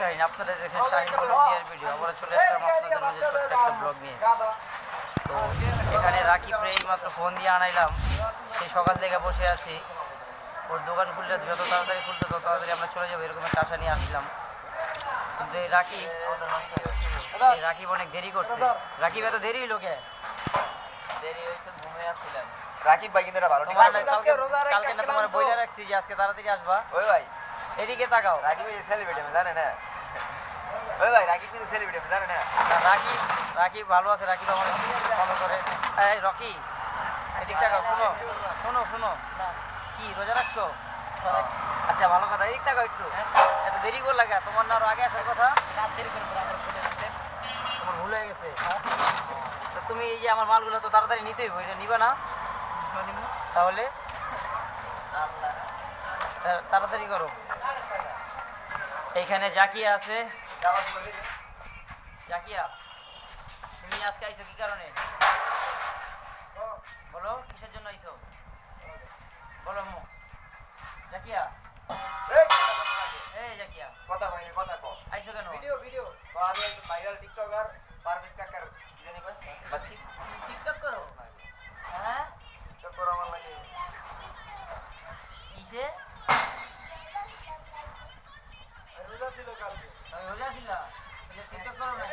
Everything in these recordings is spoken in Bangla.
শাহিন আপনারা দেখেন শাহিন বলে বিয়ের ভিডিও। আমরা চলে আসলাম আপনাদের মাঝে ছোট্ট একটা ব্লগ নিয়ে। তো এখানে রাকিব রে মাত্র ফোন দিয়ে আনাইলাম। সেই সকাল থেকে বসে আছি। ওর দোকান খুললে যত তাড়াতাড়ি খুলতো তত তাড়াতাড়ি আমরা চলে যাব এরকম একটা আশা নিয়ে আসলাম কিন্তু এই রাকিব এই রাকিব অনেক দেরি করছে। রাকিব এত দেরি হইল কে? দেরি হয়েছে ঘুমিয়ে আসছিলাম রাকিব ভাই কিন্তু ভালো কালকে না তোমার বইলে রাখছি যে আজকে তাড়াতাড়ি আসবা। ওই ভাই। এদিকে তাকাও। রাকিব এই সেলিব্রিটি জানেন হ্যাঁ। ওই ভাই রাকিব কিন্তু সেলিব্রিটি আমি জানেন হ্যাঁ। না, রাকিব রাকিব ভালো আছে রাকিব আমার ফলো করে। এই রকি শুনো শোনো শোনো। কি রোজা রাখছো? আচ্ছা ভালো কথা একটু। এত দেরি করে লাগে তোমার না আরও আগে আসার কথা? তোমার ভুল হয়ে গেছে। তো তুমি এই যে আমার মালগুলো তো তাড়াতাড়ি নিতেই হইব এটা নিবা না? তাহলে? তাড়াতাড়ি করো। এইখানে জাকিয়া আছে। জাকিয়া তুমি আজকে আইছো কি কারণে? বলো কিসের জন্য আইছো? বলো মো। জাকিয়া? এই। জাকিয়া। কথা হয়নি কথা কো আইছো কেন? Video video. আমি একজন ভাইরাল টিকটকার পারভেজ কাকার কি জানি কয় বাতি টিকটক করো হ্যাঁ টিকটক করা আমার লাগে কিসে রোজা ছিল কালকে আমি রোজা ছিলা তুমি টিকটক করো না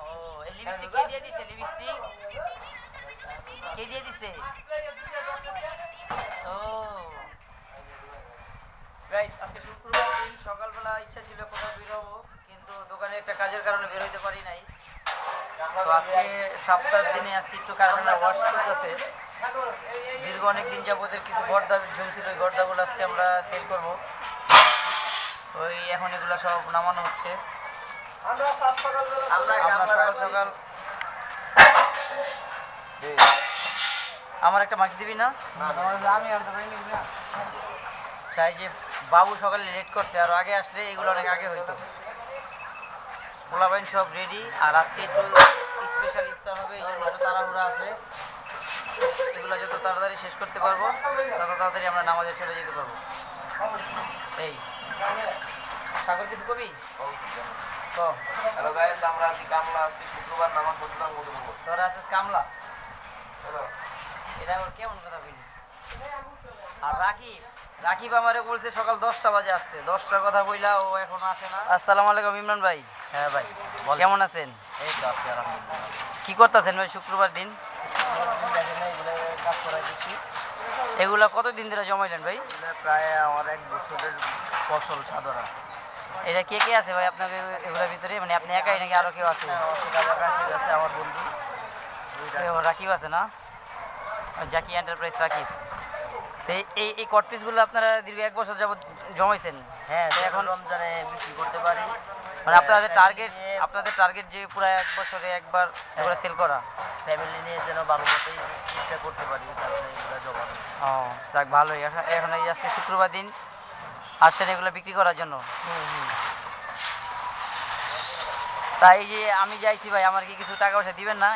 ও এই লিপস্টিক কে দিয়ে দিছে, লিপস্টিক। কে দিয়ে দিছে? ও। গাইস আজকে শুক্রবার দিন, সকালবেলা ইচ্ছা ছিল কোথাও বের হব কিন্তু দোকানে একটা কাজের কারণে বের হইতে পারি নাই। তো আজকে সপ্তাহ দিনে আজকে একটু কারখানা ওয়াশ করতেছে। দীর্ঘ অনেক দিন যাবতের কিছু গর্দা ঝুলছিল, ওই গর্দাগুলো আজকে আমরা সেল করব। ওই এখন এগুলো সব নামানো হচ্ছে। আমরা সকাল সকাল আমার একটা মাছ দিবি না? আমি চাই যে বাবু সকালে লেট করতে আর আগে আসলে এগুলো অনেক আগে হইতো। পোলাবাইন সব রেডি আর আজকে একটু স্পেশাল ইফতার হবে এই জন্য একটু তাড়াহুড়া আছে এগুলো যত তাড়াতাড়ি শেষ করতে পারব তত তাড়াতাড়ি আমরা নামাজে চলে যেতে পারব। এই। সাগর কিছু কবি? হ্যালো গাইস আমরা আজকে কামলা আজকে শুক্রবার নামাজ পড়লাম মধুপুর তোরা কামলা? এটা কেমন কথা বলি? আর রাকিব রাকিব আমারে বলছে সকাল দশটা বাজে আসতে। দশটার কথা বইলা ও এখন আসে না। আসসালামু আলাইকুম ইমরান ভাই। হ্যাঁ ভাই কেমন আছেন? এই তো আছি আলহামদুলিল্লাহ। কি করতেছেন ভাই শুক্রবার দিন? কাজ করাই দিচ্ছি এগুলা কতদিন ধরে জমাইলেন ভাই? প্রায় আমার এক বছরের ফসল সাধারণ এটা কে কে আছে ভাই আপনাকে এগুলোর ভিতরে? মানে আপনি একাই নাকি আরও কেউ আছে? আছে আমার বন্ধু। রাকিব আছে না? জাকি এন্টারপ্রাইজ রাকিব। তো এই- এই কট পিসগুলো আপনারা দীর্ঘ এক বছর যাবত জমাইছেন? হ্যাঁ এখন রমজানে বিক্রি করতে পারি। মানে আপনাদের টার্গেট আপনাদের টার্গেট যে পুরো এক বছরে একবার এগুলো সেল করা। ফ্যামিলি নিয়ে যেন ভালো মতোই করতে পারি ও যাক ভালোই। এখন এই আজকে শুক্রবার দিন। আসছেন এগুলো বিক্রি করার জন্য। তাই যে আমি যাইছি ভাই আমার কি কিছু টাকা পয়সা দিবেন না?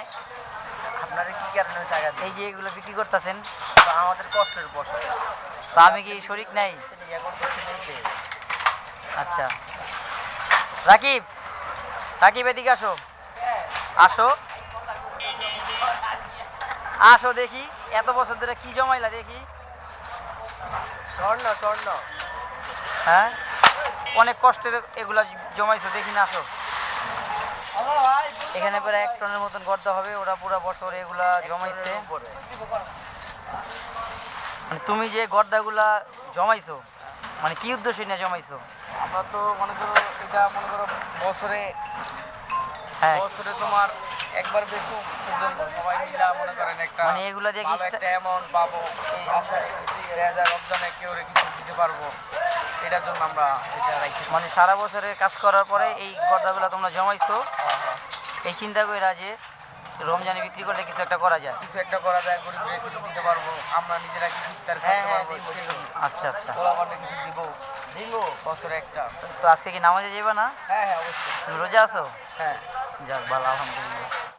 আপনারা কি কারণে টাকা এই যে এগুলো বিক্রি করতেছেন। আমাদের কষ্টের ফসল তা আমি কি শরিক নাই? আচ্ছা। রাকিব রাকিব এদিকে আসো। আসো। আসো দেখি এত বছর ধরে কি জমাইলা দেখি। হ্যাঁ? অনেক কষ্টের এগুলা জমাইছো, দেখি না আসো। এখানে প্রায় এক টনের মতন করতে হবে, ওরা পুরো বছর এগুলা জমাইছে। মানে তুমি যে গর্দাগুলা জমাইছো মানে কি উদ্দেশ্য নিয়ে জমাইছো? আমরা তো মনে করো এটা মনে করো বছরে বছরে তোমার একবার বেশি পর্যন্ত সবাই মিলা মনে করেন একটা মানে এগুলা দিয়ে কি একটা অ্যামাউন্ট পাবো এই আশায় রেজা রমজানে কেউ কিছু দিতে পারব এটার জন্য আমরা এটা মানে সারা বছরের কাজ করার পরে এই গর্দাগুলা তোমরা জমাইছো। এই চিন্তা করে যে রমজানে বিক্রি করলে কিছু একটা করা যায়? কিছু একটা করা যায় গরিব কিছু দিতে পারব আমরা নিজেরা কিছু ইফতার হ্যাঁ, হ্যাঁ, দিব, আচ্ছা আচ্ছা। পোলাপানকে কিছু দিব। দিব? বছরে একটা। তো আজকে কি নামাজে যাবে না? হ্যাঁ হ্যাঁ অবশ্যই। তুমি রোজা আছো? হ্যাঁ। যাক ভালো আলহামদুলিল্লাহ।